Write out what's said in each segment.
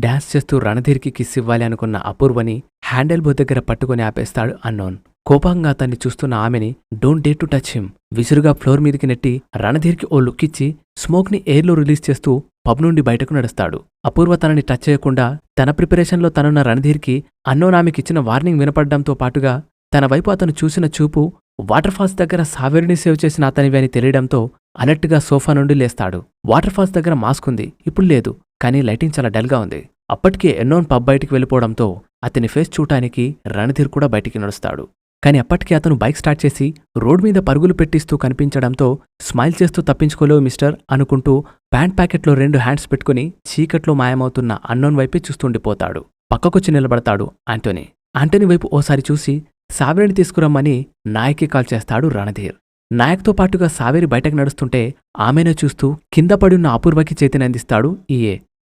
Dance చేస్తూ రణధీర్కి kiss ఇవ్వాలి అనుకున్న అపూర్వని హ్యాండిల్ బో దగ్గర పట్టుకుని ఆపేస్తాడు అన్నోన్. కోపంగా అతన్ని చూస్తున్న ఆమెని don't dare to touch him. విసురుగా ఫ్లోర్ మీదకి నెట్టి రణధీర్కి ఓ లుక్ ఇచ్చి స్మోక్ని ఎయిర్లో రిలీజ్ చేస్తూ పబ్ నుండి బయటకు నడుస్తాడు. అపూర్వ తనని టచ్ చేయకుండా తన ప్రిపరేషన్లో తనున్న రణధీర్కి అన్నోన్ ఆమెకిచ్చిన వార్నింగ్ వినపడడంతో పాటుగా తన వైపు అతను చూసిన చూపు వాటర్ ఫాల్స్ దగ్గర సావేరుని సేవ్ చేసిన అతనివి అని తెలియడంతో అలర్ట్గా సోఫా నుండి లేస్తాడు. వాటర్ ఫాల్స్ దగ్గర మాస్క్ ఉంది. ఇప్పుడు లేదు. కానీ లైటింగ్ చాలా డల్గా ఉంది. అప్పటికే ఎన్నోన్ పబ్ బయటికి వెళ్ళిపోవడంతో అతని ఫేస్ చూడటానికి రణధీర్ కూడా బయటికి నడుస్తాడు. కానీ అప్పటికే అతను బైక్ స్టార్ట్ చేసి రోడ్ మీద పరుగులు పెట్టిస్తూ కనిపించడంతో స్మైల్ చేస్తూ తప్పించుకోలేవు మిస్టర్ అనుకుంటూ ప్యాంట్ ప్యాకెట్లో రెండు హ్యాండ్స్ పెట్టుకుని చీకట్లో మాయమవుతున్న అన్నోన్ వైపే చూస్తుండిపోతాడు. పక్కకొచ్చి నిలబడతాడు ఆంటోనీ. ఆంటోనీ వైపు ఓసారి చూసి సావేరిని తీసుకురమ్మని నాయక్కి కాల్ చేస్తాడు రణధీర్. నాయక్తో పాటుగా సావేరి బయటకు నడుస్తుంటే ఆమెనే చూస్తూ కింద పడున్న అపూర్వకి చేతిని అందిస్తాడు ఈఏ.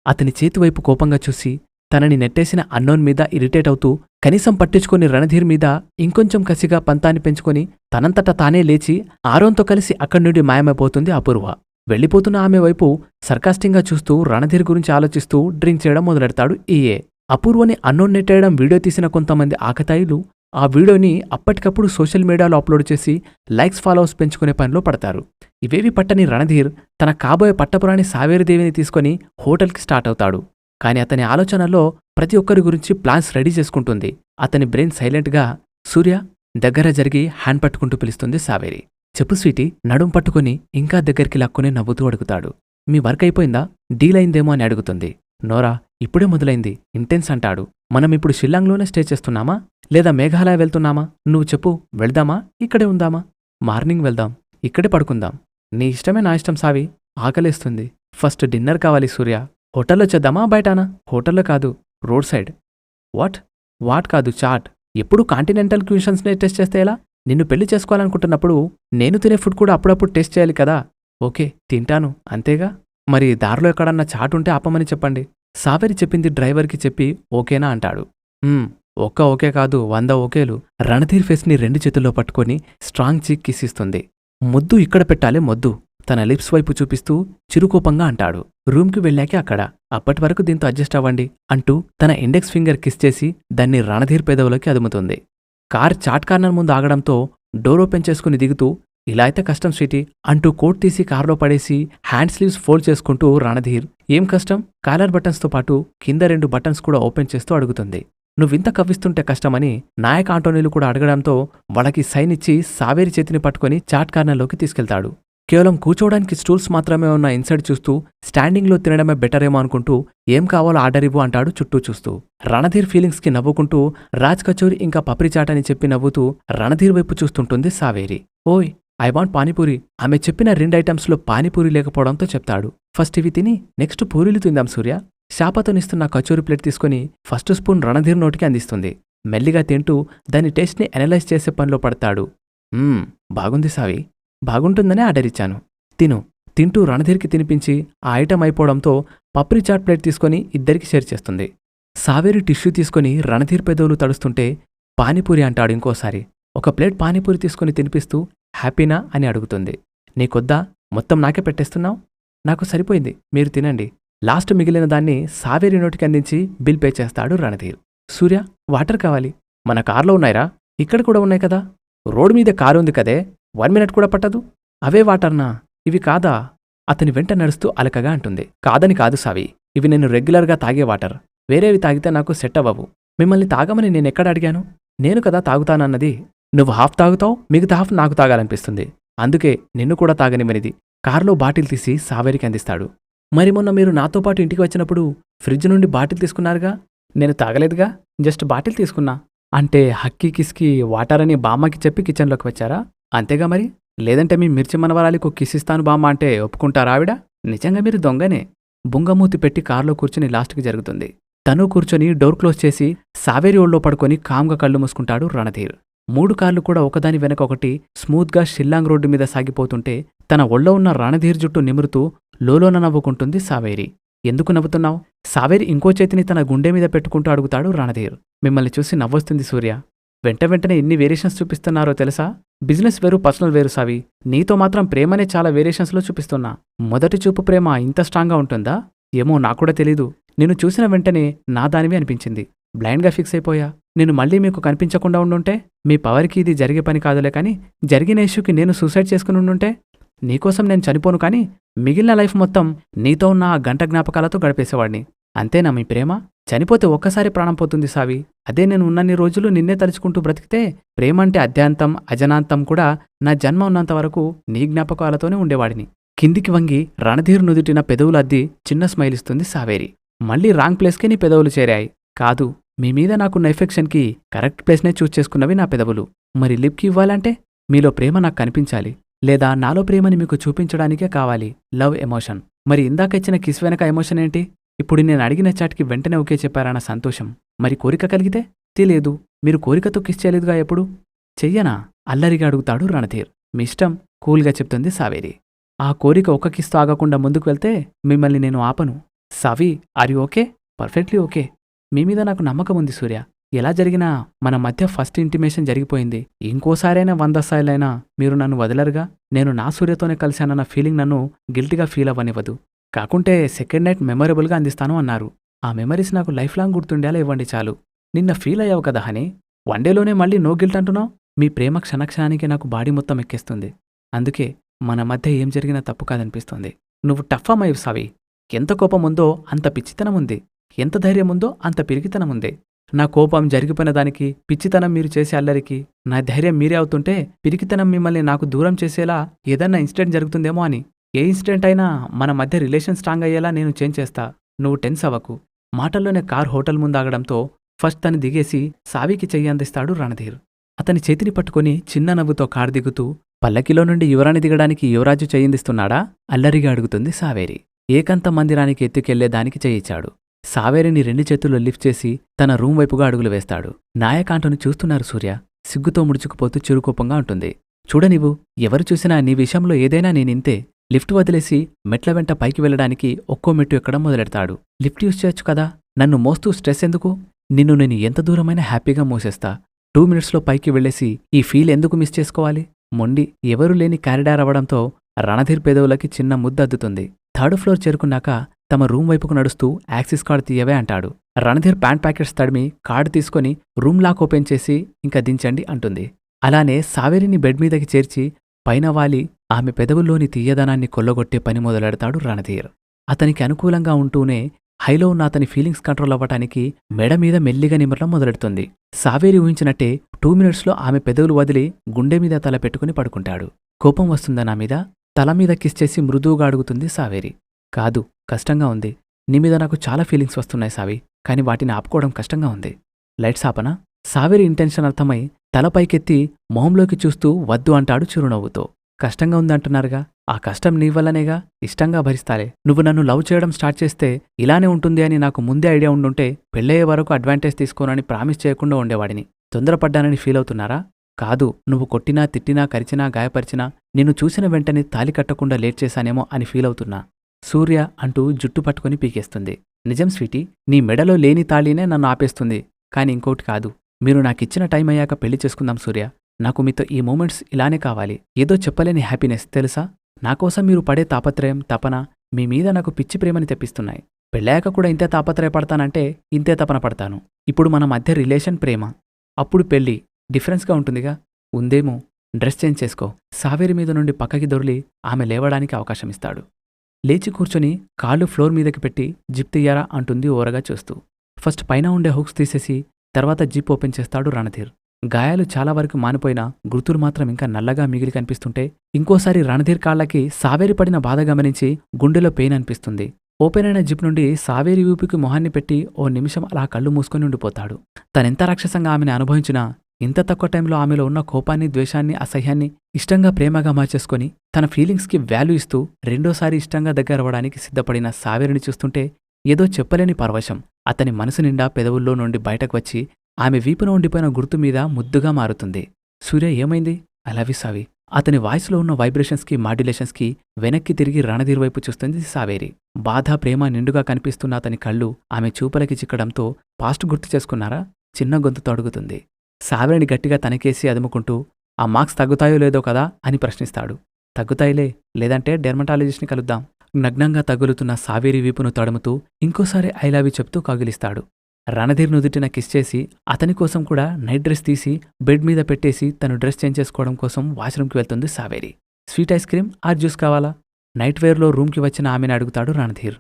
అతని చేతివైపు కోపంగా చూసి తనని నెట్టేసిన అన్నోన్ మీద ఇరిటేట్ అవుతూ కనీసం పట్టించుకొని రణధీర్ మీద ఇంకొంచెం కసిగా పంతాన్ని పెంచుకొని తనంతట తానే లేచి ఆరోన్తో కలిసి అక్కడి నుండి మాయమైపోతుంది అపూర్వ. వెళ్ళిపోతున్న ఆమె వైపు సర్కాస్టింగ్గా చూస్తూ రణధీర్ గురించి ఆలోచిస్తూ డ్రింక్ చేయడం మొదలెడతాడు ఈఏ. అపూర్వని అన్నోన్ నెట్టేయడం వీడియో తీసిన కొంతమంది ఆకతాయిలు ఆ వీడియోని అప్పటికప్పుడు సోషల్ మీడియాలో అప్లోడ్ చేసి లైక్స్ ఫాలోవర్స్ పెంచుకునే పనిలో పడతారు. ఇవేవి పట్టని రణధీర్ తన కాబోయే పట్టపురాణి సావేరిదేవిని తీసుకొని హోటల్కి స్టార్ట్ అవుతాడు. కానీ అతని ఆలోచనలో ప్రతి ఒక్కరి గురించి ప్లాన్స్ రెడీ చేసుకుంటుంది. అతని బ్రెయిన్ సైలెంట్గా సూర్య దగ్గర జరిగి హ్యాండ్ పట్టుకుంటూ పిలుస్తుంది సావేరి. చెప్పు స్వీటీ నడుం పట్టుకుని ఇంకా దగ్గరికి లాక్కుని నవ్వుతూ అడుగుతాడు. మీ వర్క్ అయిపోయిందా? డీల్ అయిందేమో అని అడుగుతుంది. నోరా ఇప్పుడే మొదలైంది. ఇంటెన్స్ అంటాడు. మనం ఇప్పుడు షిల్లాంగ్లోనే స్టే చేస్తున్నామా? లేదా మేఘాలయ వెళ్తున్నామా? నువ్వు చెప్పు. వెళ్దామా? ఇక్కడే ఉందామా? మార్నింగ్ వెళ్దాం. ఇక్కడే పడుకుందాం. నీ ఇష్టమే నా ఇష్టం సావి. ఆకలేస్తుంది. ఫస్ట్ డిన్నర్ కావాలి సూర్య. హోటల్లో చేద్దామా బయటానా? హోటల్లో కాదు. Road side. వాట్? వాట్ కాదు చాట్. ఎప్పుడు కాంటినెంటల్ క్యూషన్స్నే టెస్ట్ చేస్తే ఎలా? నిన్ను పెళ్ళి చేసుకోవాలనుకుంటున్నప్పుడు నేను తినే ఫుడ్ కూడా అప్పుడప్పుడు టెస్ట్ చేయాలి కదా. ఓకే తింటాను. అంతేగా? మరి దారిలో ఎక్కడన్నా చాట్ ఉంటే ఆపమని చెప్పండి. సావేరి చెప్పింది డ్రైవర్కి చెప్పి ఓకేనా అంటాడు. ఒక్క ఓకే కాదు వంద ఓకేలు. రణధీర్ ఫేస్ని రెండు చేతుల్లో పట్టుకొని స్ట్రాంగ్ చీక్ కిసిస్తుంది ముద్దు ఇక్కడ పెట్టాలి మొద్దు. తన లిప్స్ వైపు చూపిస్తూ చిరుకోపంగా అంటాడు. రూమ్కి వెళ్ళాక అక్కడ. అప్పటి వరకు దీంతో అడ్జస్ట్ అవ్వండి అంటూ తన ఇండెక్స్ ఫింగర్ కిస్ చేసి దాన్ని రణధీర్ పెదవులోకి అదుముతుంది. కార్ చాట్ కార్నర్ ముందు ఆగడంతో డోర్ ఓపెన్ చేసుకుని దిగుతూ ఇలా అయితే కష్టం స్వీటీ అంటూ కోట్ తీసి కారులో పడేసి హ్యాండ్ స్లీవ్స్ ఫోల్డ్ చేసుకుంటూ రణధీర్ ఏం కష్టం? కాలర్ బటన్స్తో పాటు కింద రెండు బటన్స్ కూడా ఓపెన్ చేస్తూ అడుగుతుంది. నువ్వింత కవ్విస్తుంటే కష్టమని నాయక్ ఆంటోనీలు కూడా అడగడంతో వాళ్ళకి సైన్ ఇచ్చి సావేరి చేతిని పట్టుకొని చాట్ కార్నర్లోకి తీసుకెళ్తాడు. కేవలం కూర్చోవడానికి స్టూల్స్ మాత్రమే ఉన్న ఇన్సైడ్ చూస్తూ స్టాండింగ్లో తినడమే బెటర్ ఏమో అనుకుంటూ ఏం కావాలో ఆర్డర్ ఇవ్వు అంటాడు చుట్టూ చూస్తూ. రణధీర్ ఫీలింగ్స్కి నవ్వుకుంటూ రాజ్ కచోరి ఇంకా పప్రిచాట్ అని చెప్పి నవ్వుతూ రణధీర్ వైపు చూస్తుంటుంది సావేరి. ఓయ్ ఐ వాంట్ పానీపూరి. ఆమె చెప్పిన రెండు ఐటమ్స్లో పానీపూరి లేకపోవడంతో చెప్తాడు. ఫస్ట్ ఇవి తిని నెక్స్ట్ పూరీలు తిందాం సూర్య. శాపతోనిస్తున్న కచోరి ప్లేట్ తీసుకుని ఫస్ట్ స్పూన్ రణధీర్ నోటికి అందిస్తుంది. మెల్లిగా తింటూ దాని టేస్ట్ని అనలైజ్ చేసే పనిలో పడతాడు. బాగుంది సావి. బాగుంటుందనే ఆర్డర్ ఇచ్చాను. తిను. తింటూ రణధీర్కి తినిపించి ఆ ఐటెం అయిపోవడంతో పప్రి చాట్ ప్లేట్ తీసుకొని ఇద్దరికి షేర్ చేస్తుంది. సావేరి టిష్యూ తీసుకొని రణధీర్ పెదవులు తడుస్తుంటే పానీపూరి అంటాడు ఇంకోసారి. ఒక ప్లేట్ పానీపూరి తీసుకొని తినిపిస్తూ హ్యాపీనా అని అడుగుతుంది. నీకొద్దా? మొత్తం నాకే పెట్టేస్తున్నావు? నాకు సరిపోయింది. మీరు తినండి. లాస్ట్ మిగిలిన దాన్ని సావేరి నోటికి అందించి బిల్ పే చేస్తాడు రణధీర్. సూర్య వాటర్ కావాలి. మన కార్లో ఉన్నాయిరా. ఇక్కడ కూడా ఉన్నాయి కదా. రోడ్ మీద కారు ఉంది కదే. వన్ మినిట్ కూడా పట్టదు. అవే వాటర్నా? ఇవి కాదా? అతని వెంట నడుస్తూ అలకగా అంటుంది. కాదని కాదు సావి. ఇవి నేను రెగ్యులర్గా తాగే వాటర్. వేరేవి తాగితే నాకు సెట్ అవ్వవు. మిమ్మల్ని తాగమని నేనెక్కడ అడిగాను? నేను కదా తాగుతానన్నది నువ్వు హాఫ్ తాగుతావు మిగతా హాఫ్ నాకు తాగాలనిపిస్తుంది. అందుకే నిన్ను కూడా తాగనివ్వనిది. కారులో బాటిల్ తీసి సావేరికి అందిస్తాడు. మరి మొన్న మీరు నాతో పాటు ఇంటికి వచ్చినప్పుడు ఫ్రిడ్జ్ నుండి బాటిల్ తీసుకున్నారుగా? నేను తాగలేదుగా జస్ట్ బాటిల్ తీసుకున్నా. అంటే హక్కీ కిస్కి వాటర్ అని బామ్మకి చెప్పి కిచెన్లోకి వచ్చారా? అంతేగా మరి? లేదంటే మీ మిర్చి మనవరాలికి కిసిస్తాను కిస్ ఇస్తాను బామ్మ అంటే ఒప్పుకుంటారా ఆవిడ? నిజంగా మీరు దొంగనే. బుంగమూతి పెట్టి కారులో కూర్చుని లాస్ట్కి జరుగుతుంది. తను కూర్చొని డోర్ క్లోజ్ చేసి సావేరి ఒళ్ళో పడుకొని కామ్గా కళ్ళు మూసుకుంటాడు రణధీర్. మూడు కార్లు కూడా ఒకదాని వెనక ఒకటి స్మూత్గా షిల్లాంగ్ రోడ్డు మీద సాగిపోతుంటే తన ఒళ్ళో ఉన్న రణధీర్ జుట్టు నిమురుతూ లోలోన నవ్వుకుంటుంది సావేరి. ఎందుకు నవ్వుతున్నావు? సావేరి ఇంకో చేతిని తన గుండె మీద పెట్టుకుంటూ అడుగుతాడు రణధీర్. మిమ్మల్ని చూసి నవ్వొస్తుంది సూర్య. వెంట వెంటనే ఎన్ని వేరియేషన్స్ చూపిస్తున్నారో తెలుసా? బిజినెస్ వేరు పర్సనల్ వేరు సావి. నీతో మాత్రం ప్రేమనే చాలా వేరియేషన్స్లో చూపిస్తున్నా. మొదటి చూపు ప్రేమ ఇంత స్ట్రాంగ్గా ఉంటుందా? ఏమో నాకు కూడా తెలీదు. నిన్ను చూసిన వెంటనే నా దానివి అనిపించింది. బ్లైండ్గా ఫిక్స్ అయిపోయా. నేను మళ్ళీ మీకు కనిపించకుండా ఉండుంటే మీ పవర్కి ఇది జరిగే పని కాదులే కానీ జరిగిన ఇష్యూకి నేను సూసైడ్ చేసుకుని ఉండుంటే నీకోసం నేను చనిపోను కానీ మిగిలిన లైఫ్ మొత్తం నీతో ఉన్న ఆ గంట జ్ఞాపకాలతో గడిపేసేవాడిని. అంతేనా మీ ప్రేమ? చనిపోతే ఒక్కసారి ప్రాణం పోతుంది సావి. అదే నేను ఉన్నన్ని రోజులు నిన్నే తలుచుకుంటూ బ్రతికితే ప్రేమ అంటే అద్యాంతం అజనాంతం కూడా నా జన్మ ఉన్నంత వరకు నీ జ్ఞాపకాలతోనే ఉండేవాడిని. కిందికి వంగి రణధీర్ నుదుటిన పెదవులు అద్ది చిన్న స్మైల్ ఇస్తుంది సావేరి. మళ్ళీ రాంగ్ ప్లేస్కే నీ పెదవులు చేరాయి. కాదు మీ మీద నాకున్న ఎఫెక్షన్కి కరెక్ట్ ప్లేస్నే చూస్ చేసుకున్నవి నా పెదవులు. మరి లిప్కి ఇవ్వాలంటే మీలో ప్రేమ నాకు కనిపించాలి లేదా నాలో ప్రేమని మీకు చూపించడానికే కావాలి లవ్ ఎమోషన్. మరి ఇందాక ఇచ్చిన కిస్ వెనక ఎమోషన్ ఏంటి? ఇప్పుడు నేను అడిగిన చాట్కి వెంటనే ఓకే చెప్పారన్న సంతోషం. మరి కోరిక కలిగితే? తెలియదు మీరు కోరికతో కిస్ చేయలేదుగా ఎప్పుడు? చెయ్యనా? అల్లరిగా అడుగుతాడు రణధీర్. మీ ఇష్టం. కూల్గా చెప్తుంది సావేరి. ఆ కోరిక ఒక కిస్తూ ఆగకుండా ముందుకు వెళ్తే మిమ్మల్ని నేను ఆపను. Saavi are you okay? Perfectly okay. మీ మీద నాకు నమ్మకం ఉంది సూర్య. ఎలా జరిగినా మన మధ్య ఫస్ట్ ఇంటిమేషన్ జరిగిపోయింది. ఇంకోసారైనా వంద స్థాయిలైనా మీరు నన్ను వదలరుగా? నేను నా సూర్యతోనే కలిశానన్న ఫీలింగ్ నన్ను గిల్టీగా ఫీల్ అవ్వనివ్వదు. కాకుంటే సెకండ్ నైట్ మెమరబుల్గా అందిస్తాను అన్నారు. ఆ మెమరీస్ నాకు లైఫ్ లాంగ్ గుర్తుండేలా ఇవ్వండి చాలు. నిన్న ఫీల్ అయ్యావు కదా హని? వన్డేలోనే మళ్ళీ నో గిల్ట్ అంటున్నావు? మీ ప్రేమ క్షణక్షణానికి నాకు బాడీ మొత్తం ఎక్కేస్తుంది. అందుకే మన మధ్య ఏం జరిగినా తప్పు కాదనిపిస్తుంది. నువ్వు టఫ్ అమ్మాయి సావి. ఎంత కోపం ఉందో అంత పిచ్చితనం ఉంది. ఎంత ధైర్యం ఉందో అంత పిరికితనం ఉంది నా కోపం జరిగిపోయిన దానికి పిచ్చితనం మీరు చేసే అల్లరికి నా ధైర్యం మీరే అవుతుంటే పిరికితనం మిమ్మల్ని నాకు దూరం చేసేలా ఏదన్నా ఇన్సిడెంట్ జరుగుతుందేమో అని. ఏ ఇన్సిడెంట్ అయినా మన మధ్య రిలేషన్ స్ట్రాంగ్ అయ్యేలా నేను చేంజ్ చేస్తా. నువ్వు టెన్స్ అవ్వకు. మాటల్లోనే కార్ హోటల్ ముందు ఆగడంతో ఫస్ట్ తను దిగేసి సావికి చెయ్యి అందిస్తాడు రణధీర్. అతని చేతిని పట్టుకొని చిన్న నవ్వుతో కారు దిగుతూ పల్లకిలో నుండి యువరాణి దిగడానికి యువరాజు చెయ్యిందిస్తున్నాడా? అల్లరిగా అడుగుతుంది సావేరి. ఏకంత మందిరానికి ఎత్తుకెళ్ళే దానికి చేయిచ్చాడు సావేరిని రెండు చేతుల్లో లిఫ్ట్ చేసి తన రూమ్ వైపుగా అడుగులు వేస్తాడు. నాయకాంటను చూస్తున్నారు సూర్య. సిగ్గుతో ముడుచుకుపోతూ చిరుకోపంగా ఉంటుంది. చూడనివ్వు ఎవరు చూసినా నీ విషయంలో ఏదైనా నేనింతే లిఫ్ట్ వదిలేసి మెట్ల వెంట పైకి వెళ్ళడానికి ఒక్కో మెట్టు ఎక్కడం మొదలెడతాడు. లిఫ్ట్ యూజ్ చేయొచ్చు కదా? నన్ను మోస్తూ స్ట్రెస్ ఎందుకు? నిన్ను నేను ఎంత దూరమైనా హ్యాపీగా మోసేస్తా. టూ మినిట్స్లో పైకి వెళ్ళేసి ఈ ఫీల్ ఎందుకు మిస్ చేసుకోవాలి? మొండి ఎవరూ లేని కారిడార్ అవ్వడంతో రణధీర్ పెదవులకి చిన్న ముద్దద్దుతుంది థర్డ్ ఫ్లోర్ చేరుకున్నాక తమ రూమ్ వైపుకు నడుస్తూ యాక్సిస్ కార్డు తీయవే అంటాడు. రణధీర్ ప్యాంట్ ప్యాకెట్స్ తడిమి కార్డు తీసుకొని రూమ్ లాక్ ఓపెన్ చేసి ఇంకా దించండి అంటుంది. అలానే సావేరిని బెడ్ మీదకి చేర్చి పైన వాలి ఆమె పెదవుల్లోని తీయదనాన్ని కొల్లగొట్టే పని మొదలెడతాడు రణధీర్. అతనికి అనుకూలంగా ఉంటూనే హైలో ఉన్న అతని ఫీలింగ్స్ కంట్రోల్ అవ్వటానికి మెడ మీద మెల్లిగా నిమరడం మొదలెడుతుంది. సావేరి ఊహించినట్టే టూ మినిట్స్లో ఆమె పెదవులు వదిలి గుండె మీద తల పెట్టుకుని పడుకుంటాడు. కోపం వస్తుందా నా మీద? తల మీద కిస్ చేసి మృదువుగా అడుగుతుంది సావేరి. కాదు కష్టంగా ఉంది. నీ మీద నాకు చాలా ఫీలింగ్స్ వస్తున్నాయి సావి కానీ వాటిని ఆపుకోవడం కష్టంగా ఉంది. లైట్స్ ఆపనా? సావేరి ఇంటెన్షన్ అర్థమై తల పైకెత్తి మొహంలోకి చూస్తూ వద్దు అంటాడు చిరునవ్వుతో. కష్టంగా ఉందంటున్నారుగా ఆ కష్టం నీ వల్లనేగా? ఇష్టంగా భరిస్తాలే. నువ్వు నన్ను లవ్ చేయడం స్టార్ట్ చేస్తే ఇలానే ఉంటుంది అని నాకు ముందే ఐడియా ఉండుంటే పెళ్ళయ్యే వరకు అడ్వాంటేజ్ తీసుకోనని ప్రామిస్ చేయకుండా ఉండేవాడిని. తొందరపడ్డానని ఫీల్ అవుతున్నారా? కాదు నువ్వు కొట్టినా తిట్టినా కరిచినా గాయపరిచినా నిన్ను చూసిన వెంటనే తాలి కట్టకుండా లేట్ చేశానేమో అని ఫీల్ అవుతున్నా. సూర్య అంటూ జుట్టు పట్టుకొని పీకేస్తుంది. నిజం స్వీటీ నీ మెడలో లేని తాళీనే నన్ను ఆపేస్తుంది. కాని ఇంకోటి కాదు మీరు నాకిచ్చిన టైం అయ్యాక పెళ్ళి చేసుకుందాం సూర్య. నాకు మీతో ఈ మూమెంట్స్ ఇలానే కావాలి. ఏదో చెప్పలేని హ్యాపీనెస్ తెలుసా? నాకోసం మీరు పడే తాపత్రయం తపన మీ మీద నాకు పిచ్చి ప్రేమని తెప్పిస్తున్నాయి. పెళ్ళాక కూడా ఇంతే తాపత్రయపడతానంటే ఇంతే తపన పడతాను. ఇప్పుడు మన మధ్య రిలేషన్ ప్రేమ. అప్పుడు పెళ్ళి డిఫరెన్స్గా ఉంటుందిగా? ఉందేమో. డ్రెస్ చేంజ్ చేసుకో. సావేరి మీద నుండి పక్కకి దొరిలి ఆమె లేవడానికి అవకాశం ఇస్తాడు. లేచి కూర్చొని కాళ్ళు ఫ్లోర్ మీదకి పెట్టి జిప్ తీయారా అంటుంది ఓరగా చూస్తూ. ఫస్ట్ పైన ఉండే హుక్స్ తీసేసి తర్వాత జిప్ ఓపెన్ చేస్తాడు రణధీర్. గాయాలు చాలా వరకు మానిపోయినా గుర్తులు మాత్రం ఇంకా నల్లగా మిగిలి కనిపిస్తుంటే ఇంకోసారి రణధీర్ కాళ్ళకి సావేరి పడిన బాధ గమనించి గుండెలో పెయిన్ అనిపిస్తుంది. ఓపెన్ అయిన జిప్ నుండి సావేరి ఊపికి మొహాన్ని పెట్టి ఓ నిమిషం అలా కళ్ళు మూసుకొని ఉండిపోతాడు. తనెంత రాక్షసంగా ఆమెను అనుభవించినా ఇంత తక్కువ టైంలో ఆమెలో ఉన్న కోపాన్ని ద్వేషాన్ని అసహ్యాన్ని ఇష్టంగా ప్రేమగా మార్చేసుకొని తన ఫీలింగ్స్కి వాల్యూ ఇస్తూ రెండోసారి ఇష్టంగా దగ్గరవడానికి సిద్ధపడిన సావేరిని చూస్తుంటే ఏదో చెప్పలేని పరవశం. అతని మనసు నిండా పెదవుల్లో నుండి బయటకు వచ్చి ఆమె వీపున ఉండిపోయిన గుర్తు మీద ముద్దుగా మారుతుంది. సూర్య ఏమైంది? అలావి సావి. అతని వాయిస్లో ఉన్న వైబ్రేషన్స్కి మాడ్యులేషన్స్కి వెనక్కి తిరిగి రణధీర్ వైపు చూస్తుంది సావేరి. బాధ ప్రేమ నిండుగా కనిపిస్తున్న అతని కళ్ళు ఆమె చూపలకి చిక్కడంతో పాస్ట్ గుర్తు చేసుకున్నారా? చిన్న గొంతుతో అడుగుతుంది. సావేరిని గట్టిగా తనకేసి అదుముకుంటూ ఆ మార్క్స్ తగ్గుతాయో లేదో కదా? అని ప్రశ్నిస్తాడు. తగ్గుతాయిలే లేదంటే డెర్మటాలజిస్ట్ని కలుద్దాం. నగ్నంగా తగులుతున్న సావేరి వీపును తడుముతూ ఇంకోసారి ఐలావి చెప్తూ కగిలిస్తాడు. రణధీర్ నుదుటిన కిస్ చేసి అతని కోసం కూడా నైట్ డ్రెస్ తీసి బెడ్ మీద పెట్టేసి తను డ్రెస్ చేంజ్ చేసుకోవడం కోసం వాష్రూమ్కి వెళ్తుంది Saveri. Sweet ice cream or juice కావాలా? నైట్ వేర్లో రూమ్కి వచ్చిన ఆమెను అడుగుతాడు రణధీర్.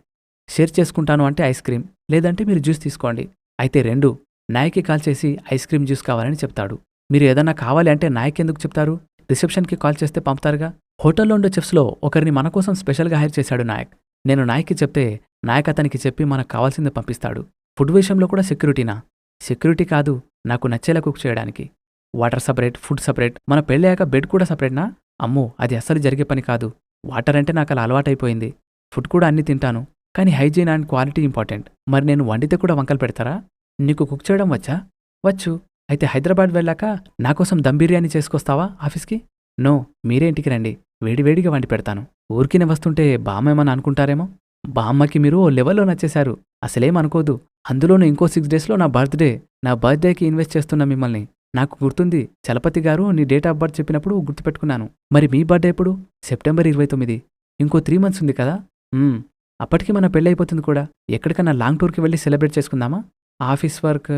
షేర్ చేసుకుంటాను అంటే ఐస్ క్రీమ్ లేదంటే మీరు జ్యూస్ తీసుకోండి. అయితే రెండు నాయకి కాల్ చేసి ఐస్ క్రీమ్ జ్యూస్ కావాలని చెప్తాడు. మీరు ఏదన్నా కావాలి అంటే నాయక్ ఎందుకు చెప్తారు? రిసెప్షన్కి కాల్ చేస్తే పంపుతారుగా? హోటల్లో ఉండే చెఫ్స్లో ఒకరిని మన కోసం స్పెషల్గా హైర్ చేశాడు నాయక్. నేను నాయక్కి చెప్తే నాయక్ అతనికి చెప్పి మనకు కావాల్సింది పంపిస్తాడు. ఫుడ్ విషయంలో కూడా సెక్యూరిటీనా? సెక్యూరిటీ కాదు నాకు నచ్చేలా కుక్ చేయడానికి. వాటర్ సపరేట్ ఫుడ్ సపరేట్ మన పెళ్ళయ్యాక బెడ్ కూడా సపరేట్నా? అమ్మో అది అస్సలు జరిగే పని కాదు. వాటర్ అంటే నాకు అలా అలవాటైపోయింది. ఫుడ్ కూడా అన్ని తింటాను కానీ హైజీన్ అండ్ క్వాలిటీ ఇంపార్టెంట్. మరి నేను వండితే కూడా వంకలు పెడతారా? నీకు కుక్ చేయడం వచ్చా? వచ్చు. అయితే హైదరాబాద్ వెళ్ళాక నా కోసం దమ్ బిర్యానీ చేసుకొస్తావా ఆఫీస్కి? నో మీరే ఇంటికి రండి వేడివేడిగా వండి పెడతాను. ఊరికినే వస్తుంటే బామ్మేమని అనుకుంటారేమో? బామ్మకి మీరు ఓ లెవెల్లో నచ్చేశారు. అసలేం అనుకోదు. అందులోనూ ఇంకో సిక్స్ డేస్లో నా బర్త్డే నా బర్త్డేకి ఇన్వెస్ట్ చేస్తున్న మిమ్మల్ని. నాకు గుర్తుంది చలపతి గారు నీ డేట్ ఆఫ్ బర్త్ చెప్పినప్పుడు గుర్తుపెట్టుకున్నాను. మరి మీ బర్త్డే ఎప్పుడు? సెప్టెంబర్ ఇరవై తొమ్మిది. ఇంకో త్రీ మంత్స్ ఉంది కదా? అప్పటికి మన పెళ్ళైపోతుంది కూడా. ఎక్కడికన్నా లాంగ్ టూర్కి వెళ్ళి సెలబ్రేట్ చేసుకుందామా? ఆఫీస్ వర్క్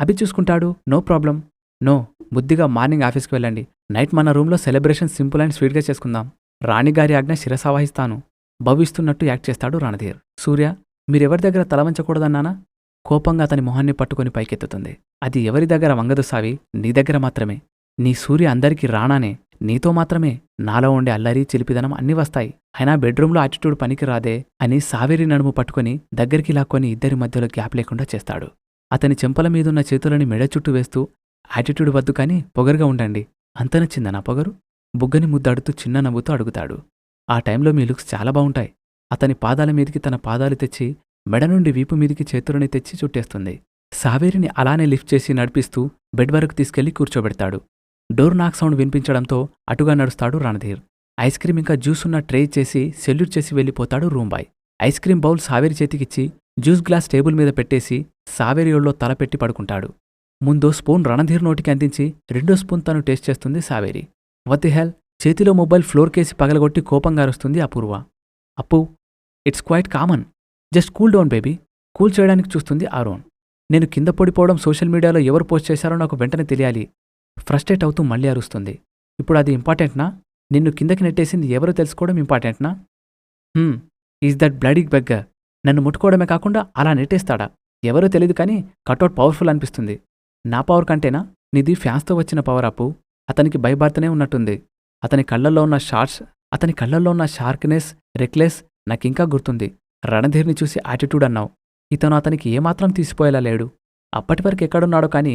అభి చూసుకుంటాడు. No problem. నో బుద్ధిగా మార్నింగ్ ఆఫీస్కి వెళ్ళండి. నైట్ మన రూమ్లో సెలబ్రేషన్ సింపుల్ అండ్ స్వీట్గా చేసుకుందాం. రాణిగారి ఆజ్ఞ శిరసావహిస్తాను. భవిస్తున్నట్టు యాక్ట్ చేస్తాడు రణధీర్. సూర్య మీరెవరి దగ్గర తల వంచకూడదన్నానా కోపంగా అతని మొహాన్ని పట్టుకుని పైకెత్తుతుంది. అది ఎవరి దగ్గర వంగదు సావి? నీ దగ్గర మాత్రమే. నీ సూర్య అందరికీ రాణానే. నీతో మాత్రమే నాలో ఉండే అల్లరి చిలిపిదనం అన్నీ వస్తాయి. అయినా బెడ్రూమ్లో ఆటిట్యూడ్ పనికి రాదే అని సావేరి నడుము పట్టుకుని దగ్గరికి లాక్కొని ఇద్దరి మధ్యలో గ్యాప్ లేకుండా చేస్తాడు. అతని చెంపల మీదున్న చేతులని మెడ చుట్టూ వేస్తూ యాటిట్యూడ్ వద్దు కానీ పొగరుగా ఉండండి. అంత నచ్చిందా నా పొగరు? బుగ్గని ముద్దాడుతూ చిన్న నవ్వుతూ అడుగుతాడు. ఆ టైంలో మీ లుక్స్ చాలా బావుంటాయి అతని పాదాల మీదికి తన పాదాలు తెచ్చి మెడ నుండి వీపు మీదికి చేతులని తెచ్చి చుట్టేస్తుంది. సావేరిని అలానే లిఫ్ట్ చేసి నడిపిస్తూ బెడ్ వరకు తీసుకెళ్ళి కూర్చోబెడతాడు. డోర్ నాక్ సౌండ్ వినిపించడంతో అటుగా నడుస్తాడు రణధీర్. ఐస్ క్రీమ్ ఇంకా జ్యూస్ ఉన్న ట్రే చేసి సెల్యూట్ చేసి వెళ్ళిపోతాడు room boy. Ice cream bowl Saveri చేతికిచ్చి juice glass table మీద పెట్టేసి సావేరి ఒళ్ళో పడుకుంటాడు. ముందో స్పూన్ రణధీర్ నోటికి అందించి రెండో స్పూన్ తను టేస్ట్ చేస్తుంది సావేరి. వతి హెల్ చేతిలో మొబైల్ ఫ్లోర్ కేసి పగలగొట్టి కోపంగా అరుస్తుంది Apoorva. Appu it's quite common just cool down baby cool చేయడానికి చూస్తుంది ఆరోన్ నేను కింద పడిపోవడం సోషల్ మీడియాలో ఎవరు పోస్ట్ చేశారో నాకు వెంటనే తెలియాలి. ఫ్రస్ట్రేట్ అవుతూ మళ్ళీ అరుస్తుంది. ఇప్పుడు అది ఇంపార్టెంట్నా? నిన్ను కిందకి నెట్టేసింది ఎవరో తెలుసుకోవడం ఇంపార్టెంట్నా? Is that bloody beggar. నన్ను ముట్టుకోవడమే కాకుండా అలా నెట్టేస్తాడా? ఎవరో తెలియదు కానీ కటౌట్ పవర్ఫుల్ అనిపిస్తుంది. నా పవర్ కంటేనా? నిధి ఫ్యాన్స్తో వచ్చిన పవర్ అప్పు. అతనికి భయభార్తనే ఉన్నట్టుంది. అతని కళ్ళల్లో ఉన్న షార్ట్స్ అతని కళ్ళల్లో ఉన్న షార్క్నెస్ రెక్లెస్ నాకింకా గుర్తుంది. రణధీర్ని చూసి యాటిట్యూడ్ అన్నావు. ఇతను అతనికి ఏమాత్రం తీసిపోయేలా లేడు. అప్పటి వరకు ఎక్కడున్నాడో కానీ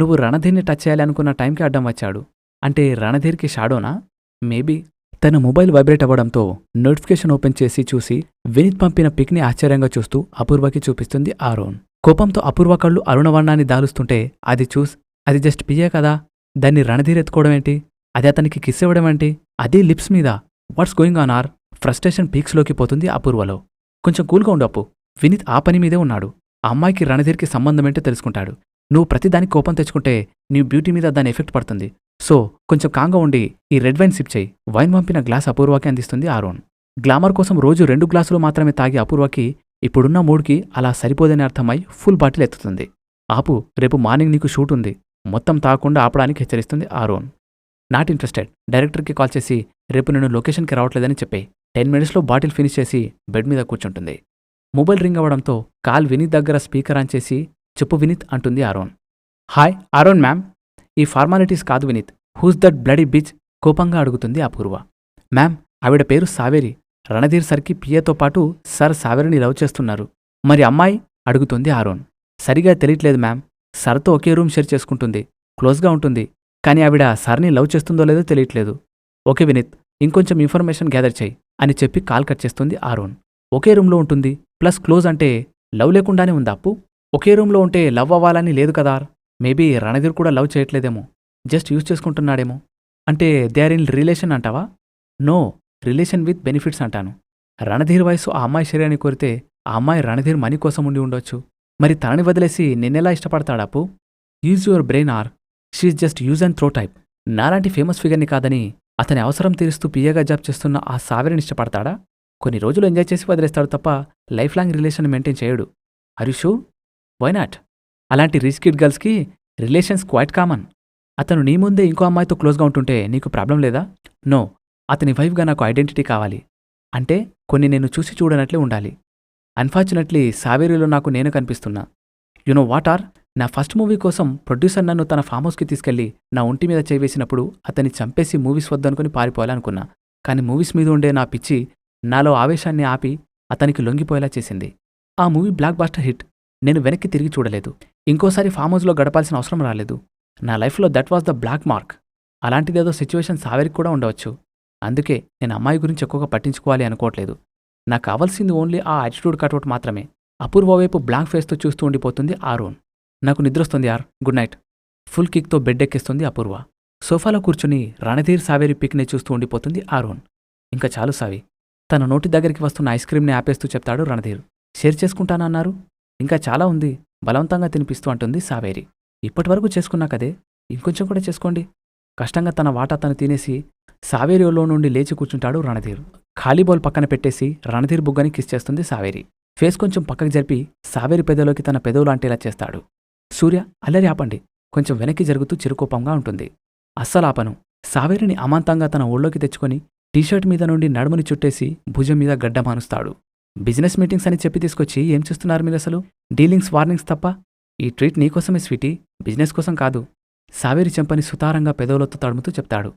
నువ్వు రణధీర్ని టచ్ చేయాలి అనుకున్న టైంకి అడ్డం వచ్చాడు. అంటే రణధీర్కి షాడోనా? మేబీ. తన మొబైల్ వైబ్రేట్ అవ్వడంతో నోటిఫికేషన్ ఓపెన్ చేసి చూసి వినీత్ పంపిన పిక్ని ఆశ్చర్యంగా చూస్తూ అపూర్వకి చూపిస్తుంది ఆరోన్. కోపంతో అపూర్వ కళ్ళు అరుణవర్ణాన్ని దాలుస్తుంటే అది చూస్ అది జస్ట్ పియే కదా? దాన్ని రణధీర్ ఎత్తుకోవడమేంటి అది అతనికి కిస్ ఇవ్వడం ఏంటి? అదే లిప్స్ మీద. What's going on are? Frustration పీక్స్లోకి పోతుంది అపూర్వలో. కొంచెం కూల్గా ఉండు అప్పు. వినీత్ ఆ పని మీదే ఉన్నాడు. ఆ అమ్మాయికి రణధీర్కి సంబంధమేంటో తెలుసుకుంటాడు. నువ్వు ప్రతిదానికి కోపం తెచ్చుకుంటే నీ బ్యూటీ మీద దాని ఎఫెక్ట్ పడుతుంది. సో కొంచెం కాంగా ఉండి ఈ రెడ్ వైన్ సిప్ చేయి. వైన్ పంపిన గ్లాస్ అపూర్వకి అందిస్తుంది ఆరోన్ గ్లామర్ కోసం రోజు రెండు గ్లాసులు మాత్రమే తాగి అపూర్వకి ఇప్పుడున్న మూడ్కి అలా సరిపోదని అర్థమై ఫుల్ బాటిల్ ఎత్తుతుంది. ఆపు రేపు మార్నింగ్ నీకు షూట్ ఉంది. మొత్తం తాగకుండా ఆపడానికి హెచ్చరిస్తుంది ఆరోన్ నాట్ ఇంట్రెస్టెడ్. డైరెక్టర్కి కాల్ చేసి రేపు నేను లొకేషన్కి రావట్లేదని చెప్పే. టెన్ మినిట్స్లో బాటిల్ ఫినిష్ చేసి బెడ్ మీద కూర్చుంటుంది. మొబైల్ రింగ్ అవ్వడంతో కాల్ విని దగ్గర స్పీకర్ ఆన్ చేసి చెప్పు వినీత్ అంటుంది ఆరోన్ హాయ్ ఆరోన్ మ్యామ్. ఈ ఫార్మాలిటీస్ కాదు Vineeth. Who's that bloody bitch? కోపంగా అడుగుతుంది అపూర్వ. మ్యామ్ ఆవిడ పేరు సావేరి. రణధీర్ సర్కి పిఏతో పాటు సర్ సావేరిని లవ్ చేస్తున్నారు. మరి అమ్మాయి? అడుగుతుంది ఆరోన్ సరిగా తెలియట్లేదు మ్యామ్. సర్తో ఒకే రూమ్ షేర్ చేసుకుంటుంది. క్లోజ్గా ఉంటుంది. కానీ ఆవిడ సర్ని లవ్ చేస్తుందో లేదో తెలియట్లేదు. ఓకే వినీత్ ఇంకొంచెం ఇన్ఫర్మేషన్ గ్యాదర్ చేయి అని చెప్పి కాల్ కట్ చేస్తుంది ఆరోన్ ఒకే రూమ్లో ఉంటుంది. ప్లస్ క్లోజ్ అంటే లవ్ లేకుండానే ఉందా అప్పు? ఒకే రూమ్లో ఉంటే లవ్ అవ్వాలని లేదు కదా? మేబీ రణధీర్ కూడా లవ్ చేయట్లేదేమో. జస్ట్ యూజ్ చేసుకుంటున్నాడేమో. అంటే దే ఆర్ ఇన్ రిలేషన్ అంటావా? నో రిలేషన్ విత్ బెనిఫిట్స్ అంటాను. రణధీర్ వయసు ఆ అమ్మాయి శరీరాన్ని కోరితే ఆ అమ్మాయి రణధీర్ మనీ కోసం ఉండి ఉండొచ్చు. మరి తనని వదిలేసి నిన్నెలా ఇష్టపడతాడా Appu? Use your brain are. She just use and throw type. నాలాంటి ఫేమస్ ఫిగర్ని కాదని అతని అవసరం తీరుస్తూ పియ్యగా జాబ్ చేస్తున్న ఆ సావెరిని ఇష్టపడతాడా? కొన్ని రోజులు ఎంజాయ్ చేసి వదిలేస్తాడు తప్ప లైఫ్ లాంగ్ రిలేషన్ మెయింటైన్ చేయడు. హరీషు వై నాట్ అలాంటి రిచ్ కిడ్ గర్ల్స్కి రిలేషన్స్ క్వైట్ కామన్. అతను నీ ముందే ఇంకో అమ్మాయితో క్లోజ్గా ఉంటుంటే నీకు ప్రాబ్లం లేదా? నో. అతని వైఫ్గా నాకు ఐడెంటిటీ కావాలి. అంటే కొన్ని నేను చూసి చూడనట్లే ఉండాలి. అన్ఫార్చునేట్లీ సావేరీలో నాకు నేను కనిపిస్తున్నా. You know what are? నా ఫస్ట్ మూవీ కోసం ప్రొడ్యూసర్ నన్ను తన ఫామ్ హౌస్కి తీసుకెళ్ళి నా ఒంటి మీద చేవేసినప్పుడు అతన్ని చంపేసి మూవీస్ వద్దనుకుని పారిపోవాలనుకున్నా. కానీ మూవీస్ మీద ఉండే నా పిచ్చి నాలో ఆవేశాన్ని ఆపి అతనికి లొంగిపోయేలా చేసింది. ఆ మూవీ బ్లాక్ బాస్టర్ హిట్. నేను వెనక్కి తిరిగి చూడలేదు. ఇంకోసారి ఫామ్ హౌస్లో గడపాల్సిన అవసరం రాలేదు. నా లైఫ్లో that was the black mark. అలాంటిదేదో situation సావేరికి కూడా ఉండవచ్చు. అందుకే నేను అమ్మాయి గురించి ఎక్కువగా పట్టించుకోవాలి అనుకోవట్లేదు. నాకు కావాల్సింది ఓన్లీ ఆ యాటిట్యూడ్ కట్అవుట్ మాత్రమే. అపూర్వ వైపు బ్లాంక్ ఫేస్తో చూస్తూ ఉండిపోతుంది ఆరోన్. నాకు నిద్రొస్తుంది యార్. Good night. ఫుల్ కిక్తో బెడ్ ఎక్కిస్తుంది అపూర్వ. సోఫాలో కూర్చుని రణధీర్ సావేరి పిక్ని చూస్తూ ఉండిపోతుంది ఆరోన్. ఇంకా చాలు సావి. తన నోటి దగ్గరికి వస్తున్న ఐస్ క్రీమ్ని ఆపేస్తూ చెప్తాడు రణధీర్. షేర్ చేసుకుంటానన్నారు? ఇంకా చాలా ఉంది. బలవంతంగా తినిపిస్తూ అంటుంది సావేరి. ఇప్పటివరకు చేసుకున్నా కదే. ఇంకొంచెం కూడా చేసుకోండి. కష్టంగా తన వాటా తను తినేసి సావేరిలో నుండి లేచి కూర్చుంటాడు రణధీర్. ఖాళీ బౌల్ పక్కన పెట్టేసి రణధీర్ బుగ్గని కిస్ చేస్తుంది సావేరి. ఫేస్ కొంచెం పక్కకి జరిపి సావేరి పెదలోకి తన పెదవులు చేస్తాడు. సూర్య అల్లరి ఆపండి. కొంచెం వెనక్కి జరుగుతూ చిరుకోపంగా ఉంటుంది. అస్సలాపను సావేరిని అమాంతంగా తన ఒళ్ళోకి తెచ్చుకొని టీషర్ట్ మీద నుండి నడుముని చుట్టేసి భుజం మీద గడ్డ మానుస్తాడు. బిజినెస్ మీటింగ్స్ అని చెప్పి తీసుకొచ్చి ఏం చేస్తున్నారు మీరు అసలు? డీలింగ్స్ వార్నింగ్స్ తప్ప? ఈ ట్రీట్ నీకోసమే స్వీటీ. బిజినెస్ కోసం కాదు. సావేరి చెంపని సుతారంగా పెదవులతో తడుముతూ చెప్తాడు.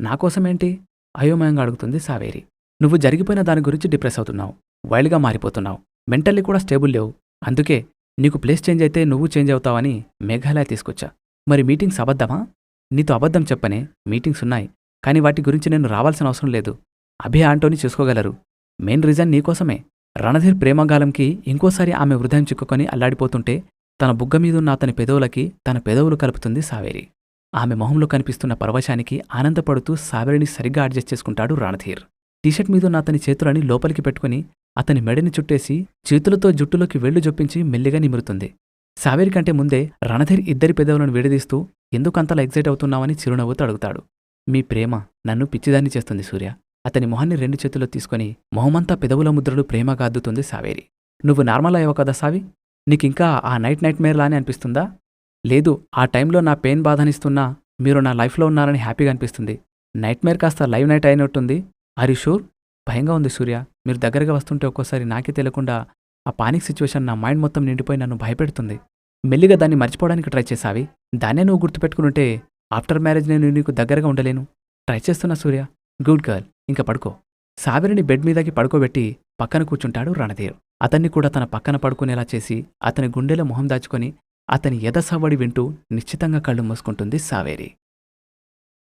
నాకోసమేంటి అయోమయంగా అడుగుతుంది సావేరి. నువ్వు జరిగిపోయిన దాని గురించి డిప్రెస్ అవుతున్నావు. వైల్డ్గా మారిపోతున్నావు. మెంటల్లీ కూడా స్టేబుల్ లేవు. అందుకే నీకు ప్లేస్ చేంజ్ అయితే నువ్వు చేంజ్ అవుతావని మేఘాలయ తీసుకొచ్చా. మరి మీటింగ్స్ అబద్ధమా? నీతో అబద్ధం చెప్పనే మీటింగ్స్ ఉన్నాయి. కానీ వాటి గురించి నేను రావాల్సిన అవసరం లేదు. అభి ఆంటోని చూసుకోగలరు. మెయిన్ రీజన్ నీకోసమే రణధీర్ ప్రేమగాలంకి ఇంకోసారి ఆమె హృదయం చిక్కుకొని అల్లాడిపోతుంటే తన బుగ్గ మీదున్న అతని పెదవులకి తన పెదవులు కలుపుతుంది సావేరి. ఆమె మొహంలో కనిపిస్తున్న పరవశానికి ఆనందపడుతూ సావేరిని సరిగ్గా అడ్జస్ట్ చేసుకుంటాడు రణధీర్. టీషర్ట్ మీదున్న అతని చేతులని లోపలికి పెట్టుకుని అతని మెడని చుట్టేసి చేతులతో జుట్టులోకి వెళ్ళు జొప్పించి మెల్లిగా నిమురుతుంది. సావేరి కంటే ముందే రణధీర్ ఇద్దరి పెదవులను విడదీస్తూ ఎందుకంతలా ఎగ్జైట్ అవుతున్నావని చిరునవ్వుతో అడుగుతాడు. మీ ప్రేమ నన్ను పిచ్చిదాన్ని చేస్తుంది సూర్య. అతని మొహాన్ని రెండు చేతుల్లో తీసుకొని మొహమంతా పెదవుల ముద్రలు ప్రేమగా అద్దుతుంది సావేరి. నువ్వు నార్మల్ అయ్యావు కదా సావి? నీకింకా ఆ నైట్ నైట్ మేర్లానే అనిపిస్తుందా? లేదు ఆ టైంలో నా పెయిన్ బాధనిస్తున్నా మీరు నా లైఫ్లో ఉన్నారని హ్యాపీగా అనిపిస్తుంది. నైట్ మేర్ కాస్త లైవ్ నైట్ అయినట్టుంది. ఆర్ షూర్ భయంగా ఉంది సూర్య. మీరు దగ్గరగా వస్తుంటే ఒక్కోసారి నాకే తెలియకుండా ఆ పానిక్ సిచ్యువేషన్ నా మైండ్ మొత్తం నిండిపోయి నన్ను భయపెడుతుంది. మెల్లిగా దాన్ని మర్చిపోవడానికి ట్రై చేసావి దాన్నే నువ్వు గుర్తుపెట్టుకునుంటే ఆఫ్టర్ మ్యారేజ్ నేను నీకు దగ్గరగా ఉండలేను. ట్రై చేస్తున్నా సూర్య. గుడ్ గర్ల్ ఇంకా పడుకో. సావిరిని బెడ్ మీదకి పడుకోబెట్టి పక్కన కూర్చుంటాడు రణధీర్. అతన్ని కూడా తన పక్కన పడుకునేలా చేసి అతని గుండెలో మొహం దాచుకొని అతని ఎదసవ్వడి వింటూ నిశ్చితంగా కళ్ళు మూసుకుంటుంది సావేరి.